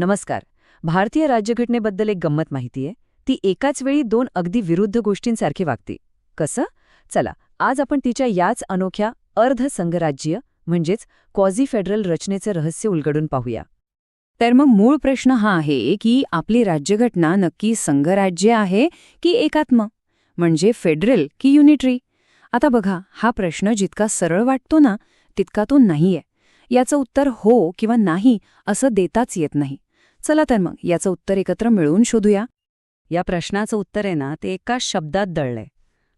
नमस्कार. भारतीय राज्यघटनेबद्दल एक गंमत माहिती आहे. ती एकाच वेळी दोन अगदी विरुद्ध गोष्टींसारखी वागते. कसं? चला आज आपण तिच्या याच अनोख्या अर्ध संघराज्य म्हणजेच क्वाझी फेडरल रचनेचं रहस्य उलगडून पाहूया. तर मग मूळ प्रश्न हा आहे की आपली राज्यघटना नक्की संघराज्य आहे की एकात्म? म्हणजे फेडरल की युनिटरी? आता बघा हा प्रश्न जितका सरळ वाटतो ना तितका तो नाहीये. याचं उत्तर हो किंवा नाही असं देताच येत नाही. चला तर मग याचं उत्तर एकत्र मिळवून शोधूया. या प्रश्नाचं उत्तर आहे ना ते एका शब्दात दळलंय.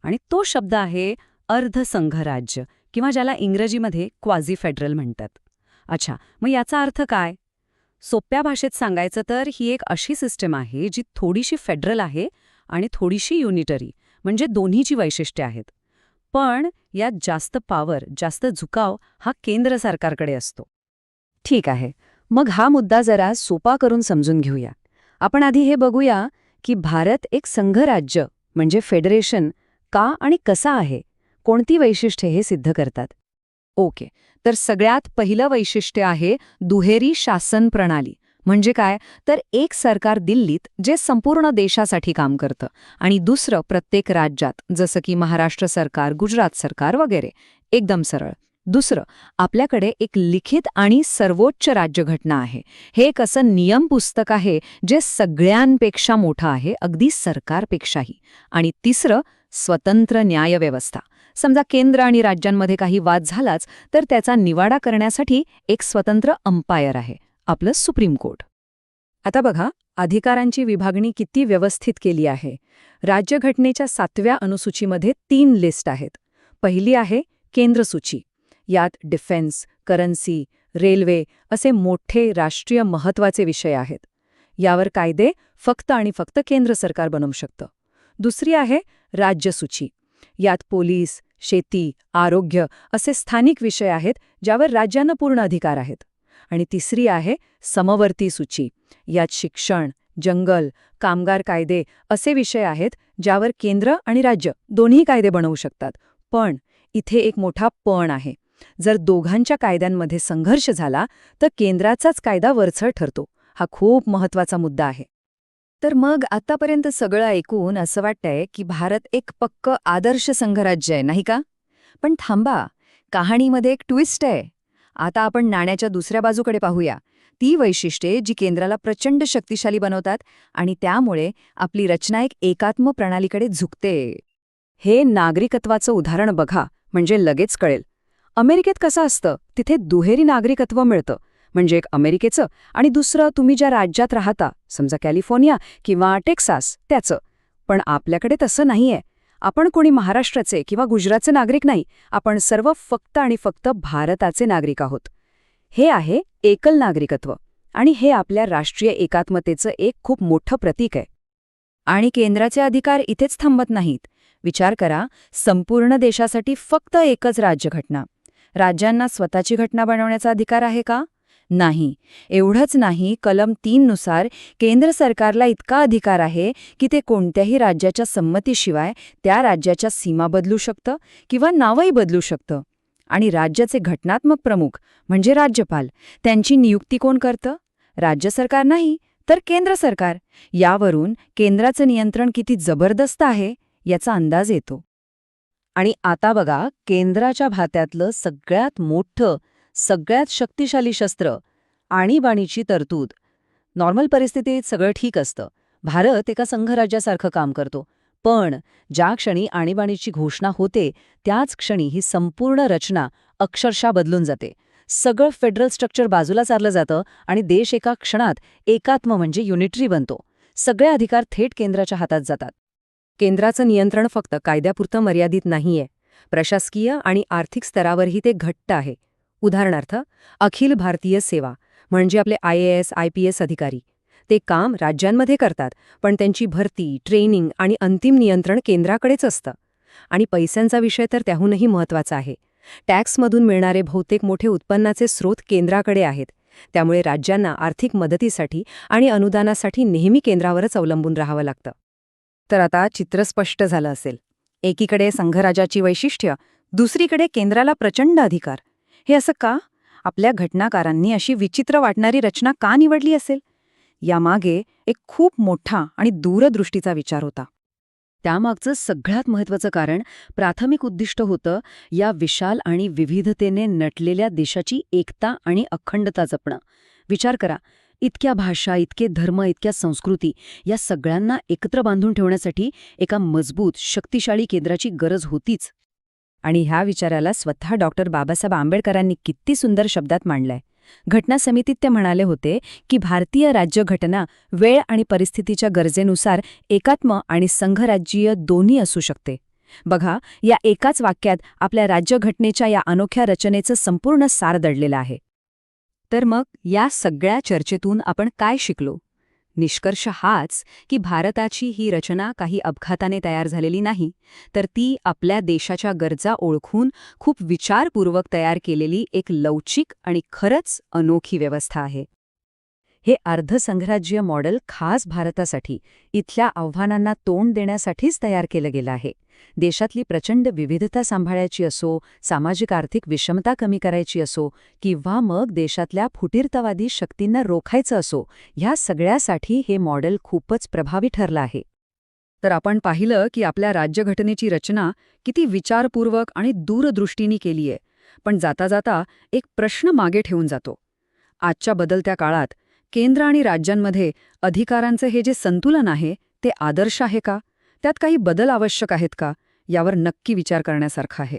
आणि तो शब्द आहे अर्धसंघराज्य किंवा ज्याला इंग्रजीमध्ये क्वाझी फेडरल म्हणतात. अच्छा मग याचा अर्थ काय? सोप्या भाषेत सांगायचं तर ही एक अशी सिस्टम आहे जी थोडीशी फेडरल आहे आणि थोडीशी युनिटरी म्हणजे दोन्हीची वैशिष्ट्ये आहेत. पण यात जास्त पॉवर जास्त झुकाव हा केंद्र सरकारकडे असतो. ठीक आहे. मग हा मुद्दा जरा सोपा करून समजून घेऊया. आपण आधी हे बघूया की भारत एक संघराज्य म्हणजे फेडरेशन का आणि कसा आहे? कोणती वैशिष्ट्ये हे सिद्ध करतात? ओके तर सगळ्यात पहिलं वैशिष्ट्य आहे दुहेरी शासन प्रणाली. म्हणजे काय? तर एक सरकार दिल्लीत जे संपूर्ण देशासाठी काम करतं आणि दुसरं प्रत्येक राज्यात जसं की महाराष्ट्र सरकार गुजरात सरकार वगैरे. एकदम सरळ. दुसरं आपल्याकडे एक लिखित आणि सर्वोच्च राज्यघटना आहे. हे एक असं नियम पुस्तक आहे जे सगळ्यांपेक्षा मोठं आहे अगदी सरकारपेक्षाही. आणि तिसरं स्वतंत्र न्यायव्यवस्था. समजा केंद्र आणि राज्यांमध्ये काही वाद झालाच तर त्याचा निवाडा करण्यासाठी एक स्वतंत्र अंपायर आहे आपलं सुप्रीम कोर्ट. आता बघा अधिकारांची विभागणी किती व्यवस्थित केली आहे. राज्यघटनेच्या सातव्या अनुसूचीमध्ये तीन लिस्ट आहेत. पहिली आहे केंद्रसूची यात डिफेन्स करन्सी रेल्वे असे मोठे राष्ट्रीय महत्त्वाचे विषय आहेत. यावर कायदे फक्त आणि फक्त केंद्र सरकार बनवू शकतं. दुसरी आहे राज्यसूची. यात पोलीस शेती आरोग्य असे स्थानिक विषय आहेत ज्यावर राज्यांना पूर्ण अधिकार आहेत. आणि तिसरी आहे समवर्ती सूची. यात शिक्षण जंगल कामगार कायदे असे विषय आहेत ज्यावर केंद्र आणि राज्य दोन्ही कायदे बनवू शकतात. पण इथे एक मोठा पण आहे. जर दोघांच्या कायद्यांमध्ये संघर्ष झाला तर केंद्राचाच कायदा वरचढ ठरतो. हा खूप महत्त्वाचा मुद्दा आहे. तर मग आतापर्यंत सगळं ऐकून असं वाटतंय की भारत एक पक्क आदर्श संघराज्य आहे नाही का? पण थांबा कहाणीमध्ये एक ट्विस्ट आहे. आता आपण नाण्याच्या दुसऱ्या बाजूकडे पाहूया. ती वैशिष्ट्ये जी केंद्राला प्रचंड शक्तिशाली बनवतात आणि त्यामुळे आपली रचना एक एकात्म प्रणालीकडे झुकते. हे नागरिकत्वाचं उदाहरण बघा म्हणजे लगेच कळेल. अमेरिकेत कसं असतं? तिथे दुहेरी नागरिकत्व मिळतं. म्हणजे एक अमेरिकेचं आणि दुसरं तुम्ही ज्या राज्यात राहता समजा कॅलिफोर्निया किंवा टेक्सास त्याचं. पण आपल्याकडे तसं नाहीये. आपण कोणी महाराष्ट्राचे किंवा गुजरातचे नागरिक नाही. आपण सर्व फक्त आणि फक्त भारताचे नागरिक आहोत. हे आहे एकल नागरिकत्व. आणि हे आपल्या राष्ट्रीय एकात्मतेचं एक खूप मोठं प्रतीक आहे. आणि केंद्राचे अधिकार इथेच थांबत नाहीत. विचार करा संपूर्ण देशासाठी फक्त एकच राज्यघटना. राज्यांना स्वतःची घटना बनवण्याचा अधिकार आहे का? नाही. एवढंच नाही कलम तीननुसार केंद्र सरकारला इतका अधिकार आहे की ते कोणत्याही राज्याच्या संमतीशिवाय त्या राज्याच्या सीमा बदलू शकतं किंवा नावही बदलू शकतं. आणि राज्याचे घटनात्मक प्रमुख म्हणजे राज्यपाल त्यांची नियुक्ती कोण करतं? राज्य सरकार नाही तर केंद्र सरकार. यावरून केंद्राचं नियंत्रण किती जबरदस्त आहे याचा अंदाज येतो. आणि आता बघा केंद्राच्या भात्यातलं सगळ्यात मोठं सगळ्यात शक्तिशाली शस्त्र आणीबाणीची तरतूद. नॉर्मल परिस्थितीत सगळं ठीक असतं. भारत एका संघराज्यासारखं काम करतो. पण ज्या क्षणी आणीबाणीची घोषणा होते त्याच क्षणी ही संपूर्ण रचना अक्षरशः बदलून जाते. सगळं फेडरल स्ट्रक्चर बाजूला चाललं जातं आणि देश एका क्षणात एकात्म म्हणजे युनिटरी बनतो. सगळे अधिकार थेट केंद्राच्या हातात जातात. केंद्राचं नियंत्रण फक्त कायद्यापुरतं मर्यादित नाहीये. प्रशासकीय आणि आर्थिक स्तरावरही ते घट्ट आहे. उदाहरणार्थ अखिल भारतीय सेवा म्हणजे आपले I A S I P S अधिकारी. ते काम राज्यांमध्ये करतात पण त्यांची भरती ट्रेनिंग आणि अंतिम नियंत्रण केंद्राकडेच असतं. आणि पैशांचा विषय तर त्याहूनही महत्त्वाचा आहे. टॅक्समधून मिळणारे बहुतेक मोठे उत्पन्नाचे स्रोत केंद्राकडे आहेत. त्यामुळे राज्यांना आर्थिक मदतीसाठी आणि अनुदानासाठी नेहमी केंद्रावरच अवलंबून राहावं लागतं. तर आता चित्र स्पष्ट झालं असेल. एकीकडे संघराजाची वैशिष्ट्य दुसरीकडे केंद्राला प्रचंड अधिकार. हे असं का? आपल्या घटनाकारांनी अशी विचित्र वाटणारी रचना का निवडली असेल? यामागे एक खूप मोठा आणि दूरदृष्टीचा विचार होता. त्यामागचं सगळ्यात महत्वाचं कारण प्राथमिक उद्दिष्ट होतं या विशाल आणि विविधतेने नटलेल्या देशाची एकता आणि अखंडता जपणं. विचार करा इतक्या भाषा इतके धर्म इतक्या संस्कृती या सगळ्यांना एकत्र बांधून ठेवण्यासाठी एका मजबूत शक्तिशाली केंद्राची गरज होतीच. आणि ह्या विचाराला स्वतः डॉक्टर बाबासाहेब आंबेडकरांनी किती सुंदर शब्दात मांडलंय. घटना समितीत ते म्हणाले होते की भारतीय राज्यघटना वेळ आणि परिस्थितीच्या गरजेनुसार एकात्म आणि संघराज्यीय दोन्ही असू शकते. बघा या एकाच वाक्यात आपल्या राज्यघटनेच्या या अनोख्या रचनेचं संपूर्ण सार दडलेलं आहे. तर मग या सगळ्या चर्चेतून आपण काय शिकलो? निष्कर्ष हाच की भारताची ही रचना काही अपघाताने तयार झालेली नाही तर ती आपल्या देशाच्या गरजा ओळखून खूप विचारपूर्वक तयार केलेली एक लवचिक आणि खरंच अनोखी व्यवस्था आहे. हे अर्धसंघराज्य मॉडेल खास भारतासाठी इथल्या आव्हानांना तोंड देण्यासाठीच तयार केलं गेलं आहे. देशातली प्रचंड विविधता सांभाळायची असो सामाजिक आर्थिक विषमता कमी करायची असो किंवा मग देशातल्या फुटीरतावादी शक्तींना रोखायचं असो ह्या सगळ्यासाठी हे मॉडेल खूपच प्रभावी ठरलं आहे. तर आपण पाहिलं की आपल्या राज्यघटनेची रचना किती विचारपूर्वक आणि दूरदृष्टीने केलीये पण जाता जाता एक प्रश्न मागे ठेवून जातो. आजच्या बदलत्या काळात केंद्र आणि राज्यांमध्ये अधिकारांचं हे जे संतुलन आहे ते आदर्श आहे का? त्यात काही बदल आवश्यक आहेत का? यावर नक्की विचार करण्यासारखा आहे.